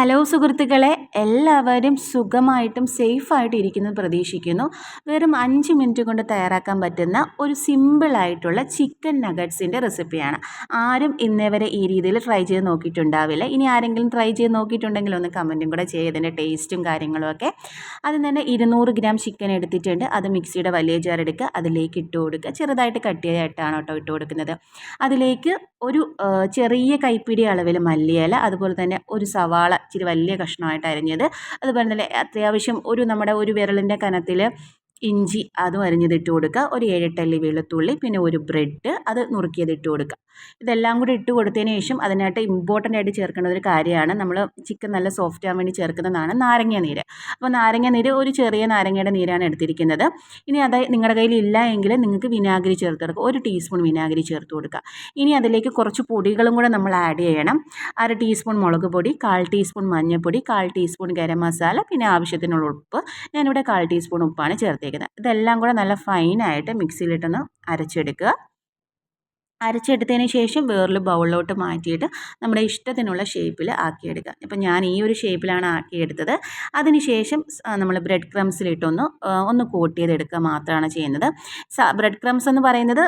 Hello സുഹൃത്തുക്കളെ എല്ലാവരും സുഖമായിട്ടും സേഫായിട്ടും ഇരിക്കുന്നു പ്രതീക്ഷിക്കുന്നു. വെറും അഞ്ച് മിനിറ്റ് കൊണ്ട് തയ്യാറാക്കാൻ പറ്റുന്ന ഒരു സിമ്പിളായിട്ടുള്ള ചിക്കൻ നഗറ്റ്സിന്റെ റെസിപ്പിയാണ് ആരും ഇന്നേ വരെ ഈ രീതിയിൽ ട്രൈ ചെയ്ത് നോക്കിയിട്ടുണ്ടാവില്ല. ഇനി ആരെങ്കിലും ട്രൈ ചെയ്ത് നോക്കിയിട്ടുണ്ടെങ്കിൽ ഒന്ന് കമന്റും കൂടെ ചെയ്യുക. ഇതിന്റെ ടേസ്റ്റും കാര്യങ്ങളും ഒക്കെ. അതിന് തന്നെ ഇരുന്നൂറ് ഗ്രാം ചിക്കൻ എടുത്തിട്ടുണ്ട്. അത് മിക്സിയുടെ വലിയ ജാർ എടുക്കുക. അതിലേക്ക് ഇട്ട് കൊടുക്കുക. ചെറുതായിട്ട് കട്ട് ചെയ്തിട്ടാണ് കേട്ടോ ഇട്ട് കൊടുക്കുന്നത്. അതിലേക്ക് ഒരു ചെറിയ കൈപ്പിടി അളവിൽ മല്ലിയില അതുപോലെ തന്നെ ഒരു സവാള ഇച്ചിരി വലിയ കഷ്ണമായിട്ട് അരിഞ്ഞത്. അതുപോലെ തന്നെ അത്യാവശ്യം ഒരു നമ്മുടെ ഒരു വിരലിന്റെ കനത്തിൽ ഇഞ്ചി അതും അരിഞ്ഞതിട്ട് കൊടുക്കുക. ഒരു ഏഴെട്ടല്ലി വെളുത്തുള്ളി പിന്നെ ഒരു ബ്രെഡ് അത് നുറുക്കിയത് ഇട്ട് കൊടുക്കുക. ഇതെല്ലാം കൂടി ഇട്ട് കൊടുത്തതിന് ശേഷം അതിനായിട്ട് ഇമ്പോർട്ടന്റ് ആയിട്ട് ചേർക്കേണ്ട ഒരു കാര്യമാണ്. നമ്മൾ ചിക്കൻ നല്ല സോഫ്റ്റ് ആവാൻ വേണ്ടി ചേർക്കുന്നതാണ് നാരങ്ങ നീര്. അപ്പോൾ നാരങ്ങ നീര് ഒരു ചെറിയ നാരങ്ങയുടെ നീരാണ് എടുത്തിരിക്കുന്നത്. ഇനി അത് നിങ്ങളുടെ കയ്യിൽ ഇല്ല എങ്കിൽ നിങ്ങൾക്ക് വിനാഗിരി ചേർത്ത് കൊടുക്കുക. ഒരു ടീസ്പൂൺ വിനാഗിരി ചേർത്ത് കൊടുക്കുക. ഇനി അതിലേക്ക് കുറച്ച് പൊടികളും കൂടെ നമ്മൾ ആഡ് ചെയ്യണം. അര ടീസ്പൂൺ മുളക് പൊടി കാൽ ടീസ്പൂൺ മഞ്ഞൾപ്പൊടി കാൽ ടീസ്പൂൺ ഗരം മസാല പിന്നെ ആവശ്യത്തിനുള്ള ഉപ്പ്. ഞാനിവിടെ കാൽ ടീസ്പൂൺ ഉപ്പാണ് ചേർത്തേക്കുന്നത്. ഇതെല്ലാം കൂടെ നല്ല ഫൈനായിട്ട് മിക്സിയിലിട്ടൊന്ന് അരച്ചെടുക്കുക. അരച്ചെടുത്തതിന് ശേഷം വേറൊരു ബൗളിലോട്ട് മാറ്റിയിട്ട് നമ്മുടെ ഇഷ്ടത്തിനുള്ള ഷേപ്പിൽ ആക്കിയെടുക്കുക. ഇപ്പം ഞാൻ ഈ ഒരു ഷേപ്പിലാണ് ആക്കിയെടുത്തത്. അതിന് ശേഷം നമ്മൾ ബ്രെഡ് ക്രംസിലിട്ടൊന്ന് ഒന്ന് കോട്ട് ചെയ്തെടുക്കുക മാത്രമാണ് ചെയ്യുന്നത്. ബ്രെഡ് ക്രംസ് എന്ന് പറയുന്നത്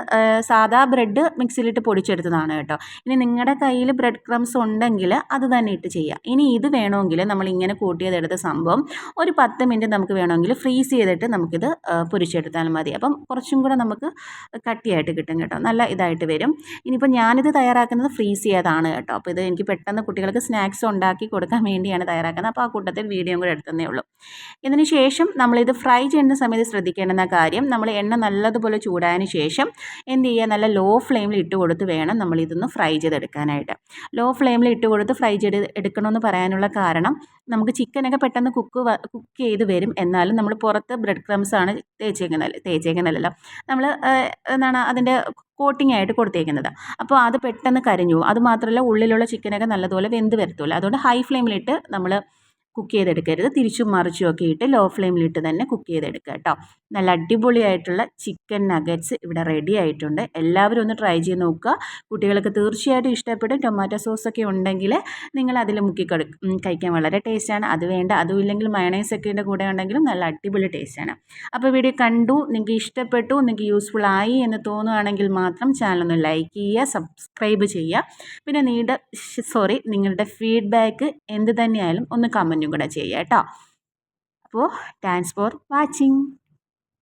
സാധാ ബ്രെഡ് മിക്സിയിലിട്ട് പൊടിച്ചെടുത്തതാണ് കേട്ടോ. ഇനി നിങ്ങളുടെ കയ്യിൽ ബ്രെഡ് ക്രംസ് ഉണ്ടെങ്കിൽ അത് തന്നെ ഇട്ട് ചെയ്യുക. ഇനി ഇത് വേണമെങ്കിൽ നമ്മൾ ഇങ്ങനെ കൂട്ടി ചെയ്തെടുത്ത സംഭവം ഒരു പത്ത് മിനിറ്റ് നമുക്ക് വേണമെങ്കിൽ ഫ്രീസ് ചെയ്തിട്ട് നമുക്കിത് പൊരിച്ചെടുത്താൽ മതി. അപ്പം കുറച്ചും കൂടെ നമുക്ക് കട്ടിയായിട്ട് കിട്ടും കേട്ടോ. നല്ല ഇതായിട്ട് വരും. വരും ഇനിയിപ്പോൾ ഞാനിത് തയ്യാറാക്കുന്നത് ഫ്രീസ് ചെയ്തതാണ് കേട്ടോ. അപ്പോൾ ഇത് എനിക്ക് പെട്ടെന്ന് കുട്ടികൾക്ക് സ്നാക്സ് ഉണ്ടാക്കി കൊടുക്കാൻ വേണ്ടിയാണ് തയ്യാറാക്കുന്നത്. അപ്പോൾ ആ കൂട്ടത്തിൽ വീഡിയോ കൂടെ എടുത്തതേ ഉള്ളൂ. ഇതിന് ശേഷം നമ്മളിത് ഫ്രൈ ചെയ്യുന്ന സമയത്ത് ശ്രദ്ധിക്കേണ്ടുന്ന കാര്യം നമ്മൾ എണ്ണ നല്ലതുപോലെ ചൂടായതിനു ശേഷം എന്ത് ചെയ്യുക നല്ല ലോ ഫ്ലെയിമിൽ ഇട്ട് കൊടുത്ത് വേണം നമ്മളിതൊന്ന് ഫ്രൈ ചെയ്തെടുക്കാനായിട്ട്. ലോ ഫ്ലെയിമിൽ ഇട്ട് കൊടുത്ത് ഫ്രൈ ചെയ്ത് എടുക്കണമെന്ന് പറയാനുള്ള കാരണം നമുക്ക് ചിക്കനൊക്കെ പെട്ടെന്ന് കുക്ക് കുക്ക് ചെയ്ത് വരും. എന്നാലും നമ്മൾ പുറത്ത് ബ്രെഡ് ക്രംസ് ആണ് തേച്ചേക്കുന്നത് തേച്ചേക്കുന്നതല്ല നമ്മൾ എന്താണ് അതിന്റെ കോട്ടിംഗ് ആയിട്ട് കൊടുത്തേക്കുന്നത്. അപ്പോൾ അത് പെട്ടെന്ന് കരിഞ്ഞു അത് മാത്രമല്ല ഉള്ളിലുള്ള ചിക്കനൊക്കെ നല്ലതുപോലെ വെന്ത് വരത്തുള്ളൂ. അതുകൊണ്ട് ഹൈ ഫ്ലെയിമിലിട്ട് നമ്മൾ കുക്ക് ചെയ്തെടുക്കരുത്. തിരിച്ചും മറിച്ചും ഒക്കെ ഇട്ട് ലോ ഫ്ലെയിമിലിട്ട് തന്നെ കുക്ക് ചെയ്തെടുക്കുക കേട്ടോ. നല്ല അടിപൊളിയായിട്ടുള്ള ചിക്കൻ നഗറ്റ്സ് ഇവിടെ റെഡി ആയിട്ടുണ്ട്. എല്ലാവരും ഒന്ന് ട്രൈ ചെയ്ത് നോക്കുക. കുട്ടികൾക്ക് തീർച്ചയായിട്ടും ഇഷ്ടപ്പെടും. ടൊമാറ്റോ സോസൊക്കെ ഉണ്ടെങ്കിൽ നിങ്ങൾ അതിൽ മുക്കി കഴിക്കാൻ വളരെ ടേസ്റ്റാണ് അത് വേണ്ട. അതും ഇല്ലെങ്കിൽ മയണൈസൊക്കെ കൂടെ ഉണ്ടെങ്കിലും നല്ല അടിപൊളി ടേസ്റ്റാണ് അപ്പോൾ വീഡിയോ കണ്ടു. നിങ്ങൾക്ക് ഇഷ്ടപ്പെട്ടു. നിങ്ങൾക്ക് യൂസ്ഫുൾ ആയി എന്ന് തോന്നുകയാണെങ്കിൽ മാത്രം ചാനൽ ഒന്ന് ലൈക്ക് ചെയ്യുക സബ്സ്ക്രൈബ് ചെയ്യുക. പിന്നെ നിങ്ങളുടെ സോറി നിങ്ങളുടെ ഫീഡ്ബാക്ക് എന്ത് തന്നെയായാലും ഒന്ന് കമന്റും കൂടെ ചെയ്യുക കേട്ടോ. അപ്പോൾ താങ്ക്സ് ഫോർ വാച്ചിങ്